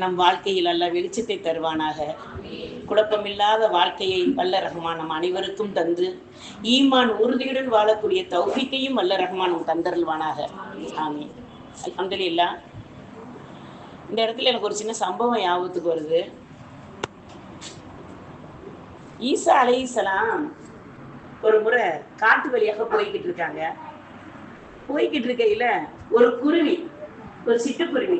நம் வாழ்க்கையில் அல்ல வெளிச்சத்தை தருவானாக. குழப்பமில்லாத வாழ்க்கையை வல்ல ரஹ்மான் நம் அனைவருக்கும் தந்து ஈமான் உறுதியுடன் வாழக்கூடிய தௌஃபிக்கையும் வல்ல ரஹ்மான் தந்தருள்வானாக. ஆமீன். அல்ஹம்துலில்லாஹ் இந்த இடத்துல எனக்கு ஒரு சின்ன சம்பவம் ஞாபகத்துக்கு வருது. ஈசா அலையீசலாம் ஒரு முறை காட்டு வழியாக போய்கிட்டு இருக்காங்க. போய்கிட்டு இருக்கையில ஒரு குருவி ஒரு சிட்டுக்குருவி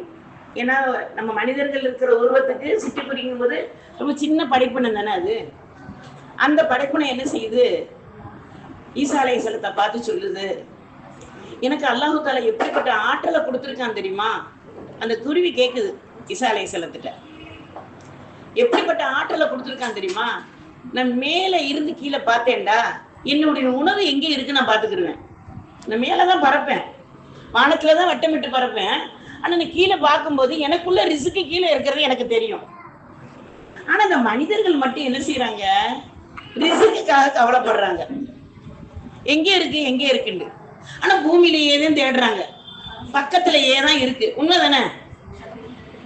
ஏன்னா நம்ம மனிதர்கள் இருக்கிற உருவத்துக்கு சிட்டுக்குருவிங்கும் போது ரொம்ப சின்ன படைப்பினம் தானே அது? அந்த படைப்பினம் என்ன செய்யுது? ஈசா சலத்தை பார்த்து சொல்லுது. எனக்கு அல்லாஹு தாலா எப்படிப்பட்ட ஆற்றலை கொடுத்துருக்கான் தெரியுமா? அந்த குருவி கேக்குது ஈசா அலைஹிஸ்ஸலத்திட்ட எப்படிப்பட்ட ஆற்றலை கொடுத்துருக்கான் தெரியுமா? நான் மேல இருந்து கீழே பார்த்தேன்டா. என்னுடைய உணவு எங்கே இருக்கு நான் பார்த்துக்கிடுவேன் நான் மேலதான் பறப்பேன். வானத்துலதான் வட்டமிட்டு பறப்பேன். ஆனா நான் கீழே பார்க்கும்போது எனக்குள்ள ரிசுக்கு கீழே இருக்கிறது எனக்கு தெரியும். ஆனா இந்த மனிதர்கள் மட்டும் என்ன செய்யறாங்க ரிசுக்குக்காக கவலைப்படுறாங்க. எங்க இருக்கு எங்க இருக்குன்னு ஆனா பூமியிலேயே தான் தேடுறாங்க. பக்கத்திலேயே தான் இருக்கு. உண்மைதானே?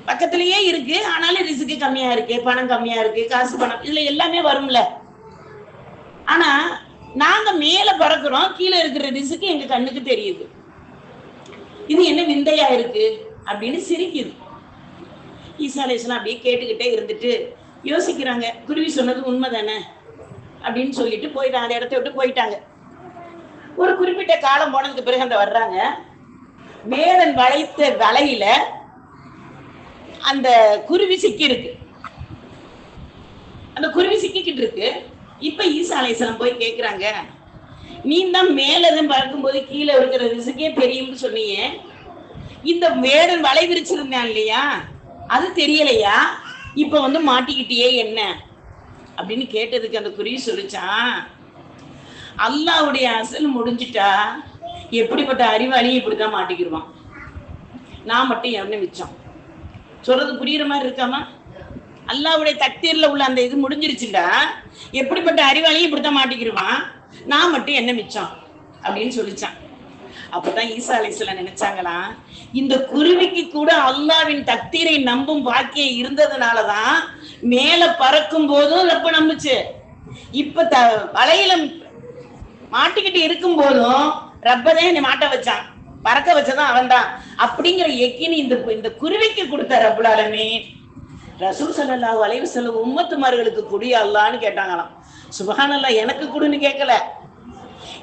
பக்கத்திலேயே இருக்கு. ஆனாலும் ரிசுக்கு கம்மியா இருக்கு. பணம் கம்மியா இருக்கு. காசு பணம் இதுல எல்லாமே வரும்ல. ஆனா நாங்க மேல பறக்குறோம். கீழே இருக்கிற ரிசுக்கு எங்க கண்ணுக்கு தெரியுது. இது என்ன விந்தையா இருக்கு? அப்படின்னு சிரிக்குது. ஈசா அப்படியே கேட்டுக்கிட்டே இருந்துட்டு யோசிக்கிறாங்க. குருவி சொன்னது உண்மை தானே அப்படின்னு சொல்லிட்டு போயிட்டாங்க அந்த இடத்த விட்டு போயிட்டாங்க. ஒரு குறிப்பிட்ட காலம் போனதுக்கு பிறகு அந்த வர்றாங்க. மேலன் வளைத்த வலையில அந்த குருவி சிக்கி இருக்கு அந்த குருவி சிக்கிக்கிட்டு இருக்கு. இப்ப ஈசா அலைஹிஸ்ஸலாம் போய் கேக்குறாங்க நீ தான் மேலதும் பார்க்கும்போது கீழே இருக்கிற ரிசுக்கே தெரியும்னு சொன்னீங்க. இந்த வேடன் வலை விரிச்சிருந்தேன் இல்லையா? அது தெரியலையா? இப்ப வந்து மாட்டிக்கிட்டியே என்ன? அப்படின்னு கேட்டதுக்கு அந்த குறி சொல்லிச்சான் அல்லாவுடைய அசல் முடிஞ்சிட்டா எப்படிப்பட்ட அறிவாளியும் இப்படிதான் மாட்டிக்கிடுவான் நான் மட்டும் என்ன மிச்சம்? சொல்றது புரியுற மாதிரி இருக்காமா? அல்லாவுடைய தக்தீர்ல உள்ள அந்த இது முடிஞ்சிருச்சுடா எப்படிப்பட்ட அறிவாளியும் இப்படித்தான் மாட்டிக்கிடுவான் நான் மட்டும் என்ன மிச்சம்? அப்படின்னு சொல்லிச்சான். அப்பதான் ஈசா அலைஹிஸ்ஸலாம் நினைச்சாங்களாம் இந்த குருவிக்கு கூட அல்லாவின் தக்தீரை நம்பும் பாக்கியம் இருந்ததுனாலதான் மேல பறக்கும் போதும் ரப்ப நம்புச்சு. இப்ப த வலையில மாட்டிக்கிட்டு இருக்கும் போதும் ரப்பதே என்னை மாட்ட வச்சான். பறக்க வச்சதான் அவன்தான் அப்படிங்கிற எக்கினி இந்த இந்த குருவிக்கு கொடுத்த ரப்புலாலுமே ரசூல் சல்லா வளைவு வஸல்லம் உம்மத்துமார்களுக்கு குடி அல்லான்னு கேட்டாங்களாம். சுபஹானல்லாஹ் எனக்கு குடுன்னு கேட்கல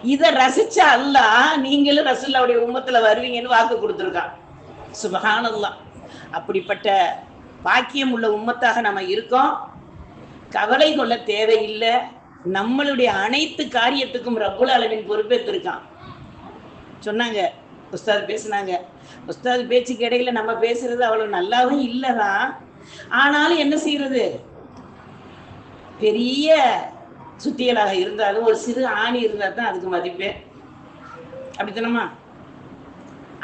இதை ரசிச்ச அல்ல நீங்களும் ரசுல்லாவுடைய உம்மத்துல வருவீங்கன்னு வாக்கு கொடுத்துருக்கான். சுபஹானல்லாஹ். அப்படிப்பட்ட பாக்கியம் உள்ள உம்மத்தாக நம்ம இருக்கோம். கவலை கொள்ள தேவையில்லை. நம்மளுடைய அனைத்து காரியத்துக்கும் ரகுல அளவின் பொறுப்பேற்றிருக்கான் சொன்னாங்க உஸ்தாத் பேசுனாங்க. உஸ்தாத் பேச்சுக்கு இடையில நம்ம பேசுறது அவ்வளவு நல்லாவும் இல்லைதான். ஆனாலும் என்ன செய்யறது? பெரிய சுத்தியலாக இருந்தாலும் ஒரு சிறு ஆணி இருந்தால் தான் அதுக்கு மதிப்பே. அப்படித்தானம்மா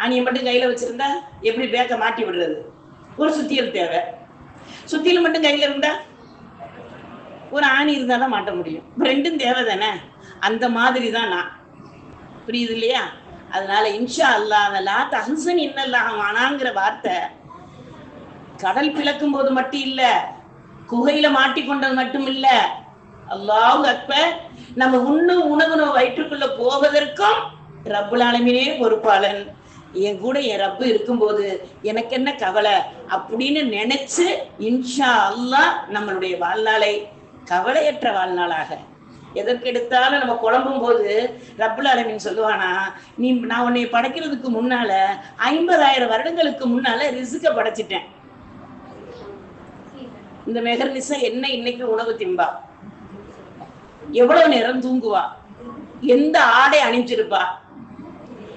ஆணியை மட்டும் கையில வச்சிருந்தா எப்படி பேக்க மாட்டி விடுறது? ஒரு சுத்தியல் தேவை. சுத்தியல் மட்டும் கையில இருந்தா ஒரு ஆணி இருந்தால் தான் மாட்ட முடியும். ரெண்டும் தேவை தானே? அந்த மாதிரி தான் நான். புரியுது இல்லையா? அதனால இன்ஷா அல்லாஹலா தஹசன் இன்னல்லாஹ் ஆனாங்கிற வார்த்தை கடல் பிளக்கும் போது மட்டும் இல்லை குகையில மாட்டிக்கொண்டது மட்டும் இல்லை அல்லாஹ் அக்ப நம்ம உண்ணும் உணவு வயிற்றுக்குள்ள போவதற்கும் ரப்புல் பொறுப்பாளன். என் கூட என் ரப்பு இருக்கும்போது எனக்கு என்ன கவலை அப்படின்னு நினைச்சு இன்ஷா அல்லாஹ் நம்மளுடைய வாழ்நாளை கவலையற்ற வாழ்நாளாக. எதற்கெடுத்தாலும் நம்ம குழம்பும் போது ரப்புல் ஆலமீன் சொல்லுவானா நீ நான் உன்னை படைக்கிறதுக்கு முன்னால ஐம்பதாயிரம் வருடங்களுக்கு முன்னால ரிசுக்க படைச்சிட்டேன். இந்த மெகர் நிசா என்ன இன்னைக்கு உணவு திம்பா எவ்வளவு நேரம் தூங்குவா? எந்த ஆடை அணிஞ்சிருப்பா?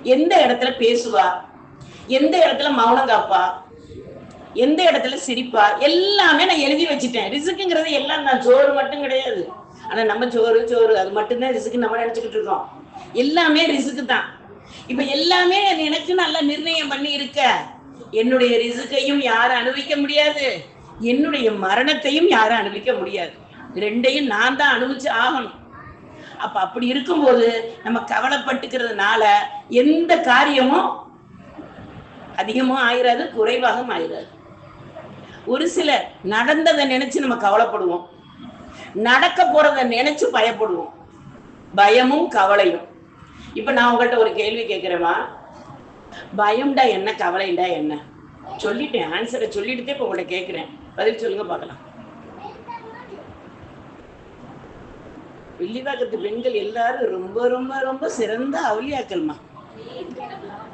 எந்த இடத்துல பேசுவா? எந்த இடத்துல மௌனம் காப்பா? எந்த இடத்துல சிரிப்பா? எல்லாமே நான் எழுதி வச்சுட்டேன். ரிசுக்குங்கிறது எல்லாம் நான் சோறு மட்டும் கிடையாது. ஆனா நம்ம சோறு சோறு அது மட்டும்தான் ரிசுக்கு நம்ம நினைச்சுக்கிட்டு இருக்கோம். எல்லாமே ரிசுக்கு தான் இப்ப எல்லாமே எனக்கு நல்லா நிர்ணயம் பண்ணி இருக்க. என்னுடைய ரிசுக்கையும் யாரும் அனுபவிக்க முடியாது. என்னுடைய மரணத்தையும் யாரும் அனுபவிக்க முடியாது. ரெண்டையும் நான் தான் அனுபவிச்சு ஆகணும். அப்ப அப்படி இருக்கும்போது நம்ம கவலைப்பட்டுக்கிறதுனால எந்த காரியமும் அதிகமும் ஆயிராது குறைவாகவும் ஆயிராது. ஒரு சிலர் நடந்ததை நினைச்சு நம்ம கவலைப்படுவோம். நடக்க போறத நினைச்சு பயப்படுவோம். பயமும் கவலையும். இப்ப நான் உங்கள்கிட்ட ஒரு கேள்வி கேட்கிறேமா பயம்டா என்ன கவலைண்டா என்ன? சொல்லிட்டேன் ஆன்சரை சொல்லிட்டு இப்ப உங்கள்கிட்ட கேட்கிறேன். பதில் சொல்லுங்க பார்க்கலாம். வில்லிவாக்கத்து பெண்கள் எல்லாரும் ரொம்ப ரொம்ப ரொம்ப சிறந்த அவுளியாக்கள்மா.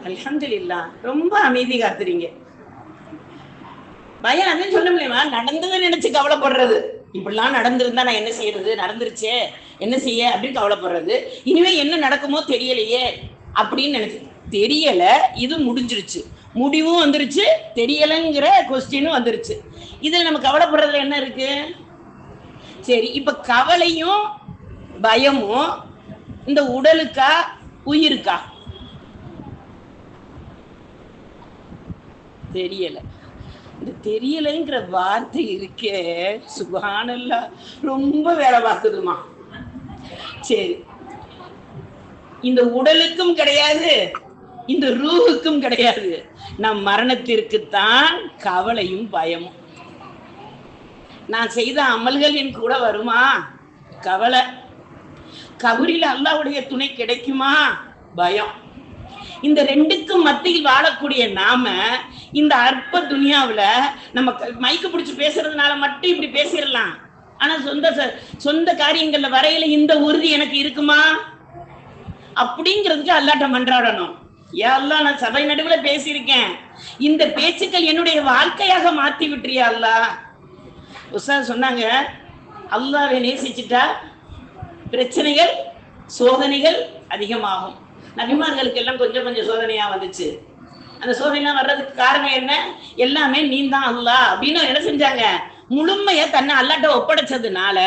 அலமதுல்லா ரொம்ப அமைதி காத்துறீங்க. பயம் அதுன்னு சொல்ல முடியுமா? நடந்ததை நினைச்சு கவலைப்படுறது. இப்படிலாம் நடந்திருந்தா நான் என்ன செய்யறது? நடந்துருச்சே. என்ன செய்ய? அப்படின்னு கவலைப்படுறது. இனிமே என்ன நடக்குமோ தெரியலையே அப்படின்னு நினைச்சு. தெரியல இது முடிஞ்சிருச்சு. முடிவும் வந்துருச்சு. தெரியலைங்கிற கொஸ்டினும் வந்துருச்சு. இதுல நம்ம கவலைப்படுறதுல என்ன இருக்கு? சரி இப்ப கவலையும் பயமும் இந்த உடலுக்கா உயிருக்கா? தெரியல. இந்த தெரியலைங்கிற வார்த்தை இருக்கே சுகானல்ல ரொம்ப வேலை பார்க்குதுமா. சரி. இந்த உடலுக்கும் கிடையாது இந்த ரூஹுக்கும் கிடையாது. நம் மரணத்திற்குத்தான் கவலையும் பயமும். நான் செய்த அமல்கள் என் கூட வருமா? கவலை. கபரில அல்லாவுடைய துணை கிடைக்குமா? பயம். இந்த ரெண்டுக்கும் மத்தியில் வாழக்கூடிய நாம இந்த அற்ப துனியாவுல நம்ம க- மைக்கு பிடிச்சி பேசுறதுனால மட்டும் இப்படி பேசிடலாம். ஆனா சொந்த ச- சொந்த காரியங்கள்ல வரையில இந்த உறுதி எனக்கு இருக்குமா? அப்படிங்கிறதுக்கு அல்லாட்ட மன்றாடணும். ஏன் அல்லா நான் சபை நடுவுல பேசியிருக்கேன். இந்த பேச்சுக்கள் என்னுடைய வாழ்க்கையாக மாத்தி விட்டுறியா அல்லா உஷா சொன்னாங்க அல்லாவை நேசிச்சுட்டா பிரச்சனைகள் சோதனைகள் அதிகமாகும். நபிமார்களுக்கு எல்லாம் கொஞ்சம் கொஞ்சம் சோதனையா வந்துச்சு. அந்த சோதனைலாம் வர்றதுக்கு காரணம் என்ன? எல்லாமே நீ தான் அல்லா அப்படின்னு என்ன செஞ்சாங்க? முழுமைய தன்னை அல்லாட்ட ஒப்படைச்சதுனால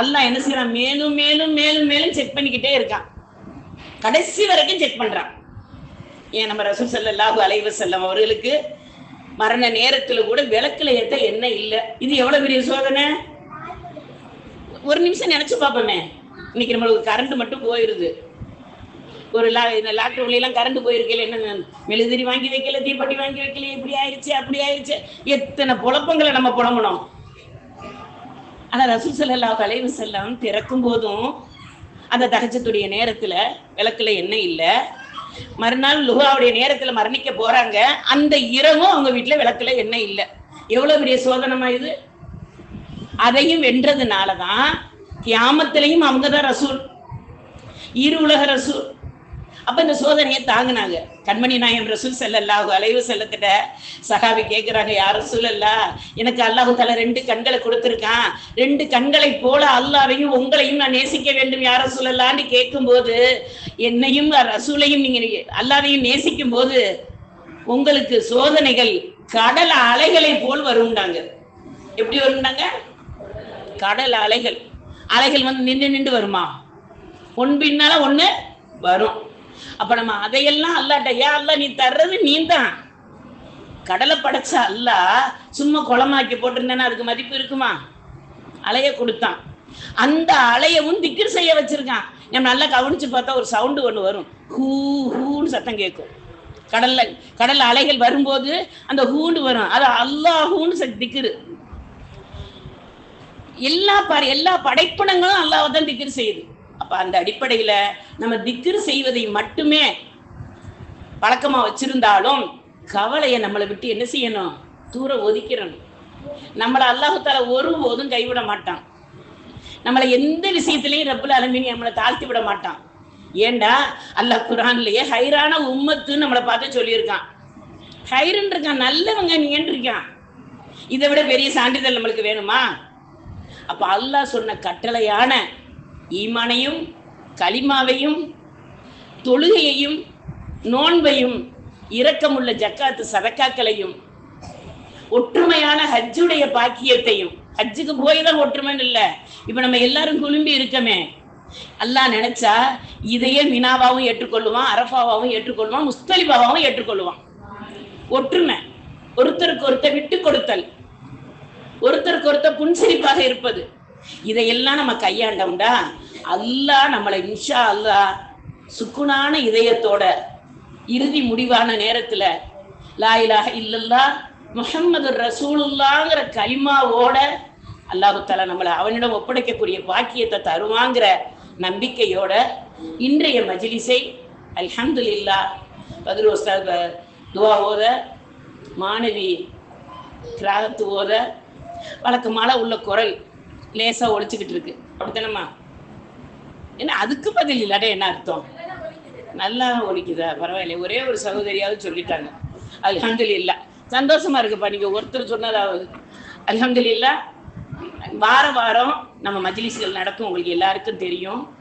அல்லா என்ன செய்யறான் மேலும் மேலும் மேலும் மேலும் செக் பண்ணிக்கிட்டே இருக்கான். கடைசி வரைக்கும் செக் பண்றான். ஏன் நம்ம ரசூல் செல்லாஹு அலைவ செல்லம் அவர்களுக்கு மரண நேரத்துல கூட விளக்குல ஏத்த என்ன இல்லை. இது எவ்வளவு பெரிய சோதனை? ஒரு நிமிஷம் நினைச்சு பார்ப்போமே. இன்னைக்கு நம்மளுக்கு கரண்ட் மட்டும் போயிருது. ஒரு லா இந்த லாக்டவுன்ல எல்லாம் கரண்ட் போயிருக்கல என்ன மெழுதிரி வாங்கி வைக்கல தீப்பெட்டி வாங்கி வைக்கல இப்படி ஆயிடுச்சு அப்படி ஆயிடுச்சு எத்தனை புழப்பங்களை நம்ம புலம்பணும். ஆனா ரசூல் ஸல்லல்லாஹு அலைஹி செல்லம் திறக்கும் போதும் அந்த தகச்சத்துடைய நேரத்துல விளக்குல என்ன இல்லை. மறுநாள் லுகாவுடைய நேரத்துல மரணிக்க போறாங்க. அந்த இரவும் அவங்க வீட்டுல விளக்குல என்ன இல்லை. எவ்வளவு பெரிய சோதனமா இது? அதையும் வென்றதுனாலதான் கியாமத்திலையும் அவங்கதான் ரசூல். இரு உலக ரசூல். அப்ப இந்த சோதனையை தாங்கினாங்க. கண்மணி நாயம் ரசூல் செல்லல்லாஹு அலைவு செல்லத்திட்ட சகாவி கேட்கிறாங்க யார் ரசூல் அல்லா எனக்கு அல்லாஹு தலை ரெண்டு கண்களை கொடுத்துருக்கான். ரெண்டு கண்களை போல அல்லாவையும் உங்களையும் நான் நேசிக்க வேண்டும் யார் ரசூல் அல்லான்னு கேட்கும்போது என்னையும் ரசூலையும் நீங்க அல்லாவையும் நேசிக்கும் போது உங்களுக்கு சோதனைகள் கடல் அலைகளை போல் வரும்னாங்க. எப்படி வரும்னாங்க? கடல் அலைகள். அலைகள் வந்து நின்று நின்று வருமா? ஒன் பின்னால ஒண்ணு வரும். அப்ப நம்ம அதையெல்லாம் அல்லாட்ட ஏன் அல்ல நீ தர்றது நீ தான் கடலை படைச்ச அல்லா சும்மா குளமாக்கி போட்டிருந்தேன்னா அதுக்கு மதிப்பு இருக்குமா? அலைய கொடுத்தான். அந்த அலையவும் திக்கிர் செய்ய வச்சிருக்கான். நம்ம நல்லா கவனிச்சு பார்த்தா ஒரு சவுண்டு ஒன்று வரும். ஹூ ஹூன்னு சத்தம் கேட்கும். கடல்ல கடல் அலைகள் வரும்போது அந்த ஹூண்டு வரும். அது அல்லாஹூன்னு ச- திக்கிரு எல்லா பாரு எல்லா படைப்பினங்களும் அல்லாஹ் தான் திக்ர் செய்யுது. அப்ப அந்த அடிப்படையில நம்ம திக்ர் செய்வதை மட்டுமே பழக்கமா வச்சிருந்தாலும் கவலையை நம்மளை விட்டு என்ன செய்யணும்? தூர ஒதுக்கிறணும் நம்மளை அல்லாஹு ஒருபோதும் கைவிட மாட்டான். நம்மளை எந்த விஷயத்திலையும் ரப்புல அலமினி நம்மளை தாழ்த்தி விட மாட்டான். ஏண்டா? அல்லாஹ் குரான்லயே ஹைரான உம்மத்துன்னு நம்மளை பார்த்து சொல்லியிருக்கான். ஹைருன்னு இருக்கான் நல்லவங்க நீ இருக்கான் இதை விட பெரிய சான்றிதழ் நம்மளுக்கு வேணுமா? அப்போ அல்லாஹ் சொன்ன கட்டளையான ஈமானையும் கலிமாவையும் தொழுகையையும் நோன்பையும் இரக்கமுள்ள ஜக்காத்து சதக்காக்களையும் ஒற்றுமையான ஹஜ்ஜுடைய பாக்கியத்தையும் ஹஜ்ஜுக்கு போய் தான் ஒற்றுமைன்னு இல்லை. இப்ப நம்ம எல்லாரும் குழும்பி இருக்கமே. அல்லாஹ் நினைச்சா இதையே மினாவாவும் ஏற்றுக்கொள்ளுவான் அரஃபாவாவும் ஏற்றுக்கொள்வான் முஸ்தலிபாவாவும் ஏற்றுக்கொள்ளுவான். ஒற்றுமை. ஒருத்தருக்கு ஒருத்தர் விட்டு ஒருத்தருக்கு ஒருத்தர் புன்சிரிப்பாக இருப்பது. இதையெல்லாம் நம்ம கையாண்டோம்டா அல்லாஹ் நம்மளை இன்ஷா அல்லாஹ் சுக்குனான இதயத்தோட இறுதி முடிவான நேரத்துல லா இல்லல்லா முஹம்மது ரசூலுல்லாங்கிற கலிமாவோட அல்லாஹுத்தாலா நம்மளை அவனிடம் ஒப்படைக்கக்கூடிய பாக்கியத்தை தருவாங்கிற நம்பிக்கையோட இன்றைய மஜிலிசை அல்ஹம்துலில்லா பதில் உஸ்தாத் துவா ஓத மாணவி கிராகத்து ஓத வழக்கமால உள்ள குரல் லேசா ஒழிச்சுக்கிட்டு இருக்கு. அப்படித்தானம்மா? என்ன அதுக்கு பதில் இல்லாட என்ன அர்த்தம்? நல்லா ஒழிக்குதா? பரவாயில்ல. ஒரே ஒரு சகோதரியாவது சொல்லிட்டாங்க. அல்ஹம்துலில்லா. சந்தோஷமா இருக்குப்பா. நீங்க ஒருத்தர் சொன்னதாவது. அல்ஹம்துலில்லா வார வாரம் நம்ம மஜ்லிஸ்கள் நடக்கும். உங்களுக்கு எல்லாருக்கும் தெரியும்.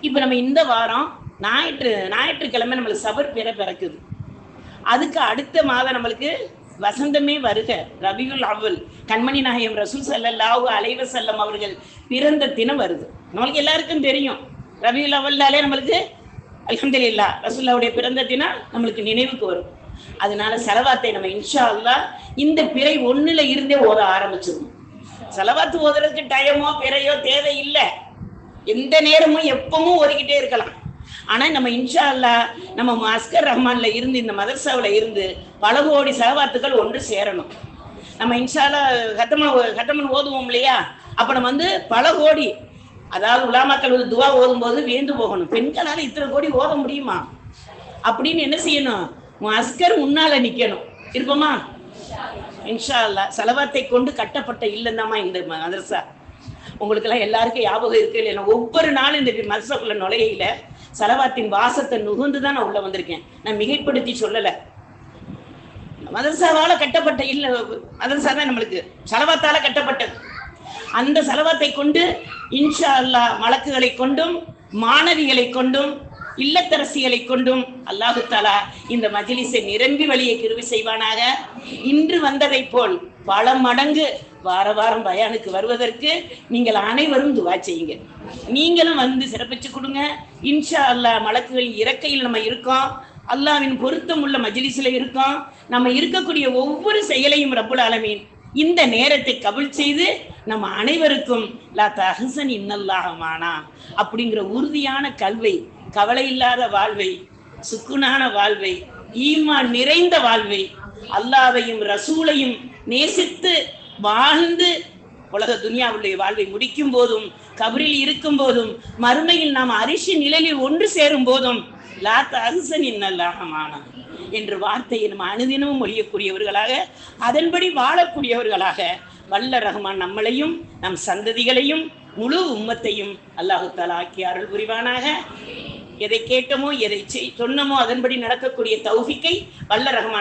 இப்போ நம்ம இந்த வாரம் ஞாயிற்று ஞாயிற்றுக்கிழமை நம்மளுக்கு சபர் பிற பிறக்குது. அதுக்கு அடுத்த மாதம் நம்மளுக்கு வசந்தமே வருக. ரபியுல் அவ்வல் கண்மணி நாயகம் ரசூல் ஸல்லல்லாஹு அலைவ செல்லம் அவர்கள் பிறந்த தினம் வருது. நம்மளுக்கு எல்லாருக்கும் தெரியும். ரபியுல் அவ்வல்னாலே நம்மளுக்கு அலமதுல்லா ரசூல்லாவுடைய பிறந்த தினம் நம்மளுக்கு நினைவுக்கு வரும். அதனால செலவாத்தை நம்ம இன்ஷா அல்லா இந்த பிறை ஒண்ணுல இருந்தே ஓத ஆரம்பிச்சிடும் செலவாத்து ஓதுறதுக்கு டயமோ பிறையோ தேவை இல்லை எந்த நேரமும் எப்பவும் ஓதிக்கிட்டே இருக்கலாம். ஆனால் நம்ம இன்ஷா அல்லாஹ் நம்ம அஸ்கர் ரஹ்மான்ல இருந்து இந்த மதர்சாவில் இருந்து பல கோடி செலவாத்துக்கள் ஒன்று சேரணும். நம்ம இன்ஷா கத்தமன் கத்தமன் ஓதுவோம் இல்லையா? அப்போ நம்ம வந்து பல கோடி அதாவது உலாமாக்கள் வந்து துவா ஓதும்போது வியந்து போகணும். பெண்களால் இத்தனை கோடி ஓத முடியுமா? அப்படின்னு என்ன செய்யணும்? உன் அஸ்கர் முன்னால நிக்கணும். இருப்போமா? இன்ஷா அல்லாஹ் செலவாத்தை கொண்டு கட்டப்பட்ட இல்லந்தாமா இந்த மதரசா. உங்களுக்கெல்லாம் எல்லாருக்கும் ஞாபகம் இருக்கு இல்லைன்னா ஒவ்வொரு நாளும் இந்த மதரசாக்குள்ள நுழையில செலவாத்தின் வாசத்தை நுகுந்து தான் நான் உள்ள வந்திருக்கேன். நான் மிகைப்படுத்தி சொல்லலை. மதரசாவால கட்டப்பட்ட இல்ல மதரசா தான் நம்மளுக்கு. செலவாத்தால கட்டப்பட்டது. அந்த செலவாத்தை கொண்டு இன்ஷா அல்லா வழக்குகளை கொண்டும் மாணவிகளை கொண்டும் இல்லத்தரசிகளை கொண்டும் அல்லாஹு தாலா இந்த மஜிலிசை நிரம்பி வழியை கிருவி செய்வானாக. இன்று வந்ததைப் போல் பல மடங்கு வார வாரம் பயானுக்கு வருவதற்கு நீங்கள் அனைவரும் துவா செய்யுங்க. நீங்களும் வந்து சிறப்பிச்சு கொடுங்க. இன்ஷா அல்லாஹ் மலக்குகளின் இறக்கையில் நம்ம இருக்கோம். அல்லாவின் பொருத்தம் உள்ள மஜ்லிஸ்ல இருக்கோம். நம்ம இருக்கக்கூடிய ஒவ்வொரு செயலையும் ரப்புல் ஆலமீன் இந்த நேரத்தை கபில் செய்து நம்ம அனைவருக்கும் லா தஹசன் இன்னல்லாஹமானா அப்படிங்கிற உறுதியான கல்வை கவலை இல்லாத வாழ்வை சுக்குனான வாழ்வை ஈமான் நிறைந்த வாழ்வை அல்லாவையும் ரசூலையும் நேசித்து வாழ்ந்து உலக துனியாவுடைய வாழ்வை முடிக்கும் போதும் கபரில் இருக்கும் போதும் மறுமையில் நாம் அரிசி நிழலில் ஒன்று சேரும் போதும் லாத்த அரிசன் இன்னல்லாகமானா என்ற வார்த்தையை நம்ம அனுதினமும் மொழியக்கூடியவர்களாக அதன்படி வாழக்கூடியவர்களாக வல்ல ரஹ்மான் நம்மளையும் நம் சந்ததிகளையும் முழு உம்மத்தையும் அல்லாஹு தாலா ஆக்கி அருள் புரிவானாக. எதை கேட்டமோ எதை சொன்னமோ அதன்படி நடக்கக்கூடிய தௌஃபிக்கை வல்ல ரஹ்மான்